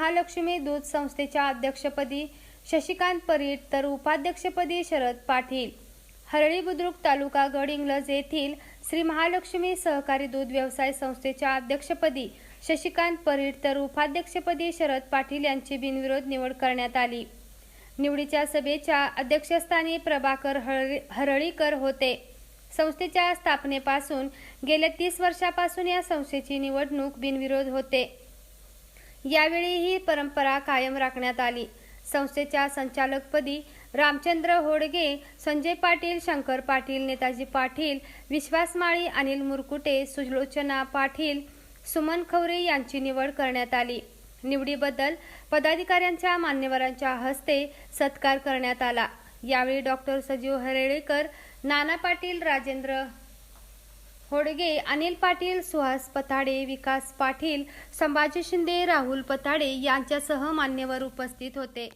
महालक्ष्मी दूध संस्थेच्या अध्यक्षपदी शशिकांत परीट तर उपाध्यक्षपदी शरद पाटील. हरळी बुद्रुक तालुका गडहिंग्लज येथील श्री महालक्ष्मी सहकारी दूध व्यवसाय संस्थेच्या अध्यक्षपदी शशिकांत परीट तर उपाध्यक्षपदी शरद पाटील यांची बिनविरोध निवड करण्यात आली. निवडीच्या सभेच्या अध्यक्षस्थानी प्रभाकर हरळी- हरळीकर होते. संस्थेच्या स्थापनेपासून गेल्या तीस वर्षापासून या संस्थेची निवडणूक बिनविरोध होते. यावेळी ही परंपरा कायम राखण्यात आली. संस्थेच्या संचालकपदी रामचंद्र होडगे संजय पाटील शंकर पाटील नेताजी पाटील विश्वास माळी अनिल मुरकुटे सुलोचना पाटील सुमन खवरे यांची निवड करण्यात आली. निवडीबद्दल पदाधिकाऱ्यांच्या मान्यवरांच्या हस्ते सत्कार करण्यात आला. यावेळी डॉक्टर सजीव हरेळेकर नाना पाटील राजेंद्र होडगे अनिल पाटील सुहास पताडे विकास पाटील संभाजी शिंदे राहुल पताडे यांच्यासह मान्यवर उपस्थित होते.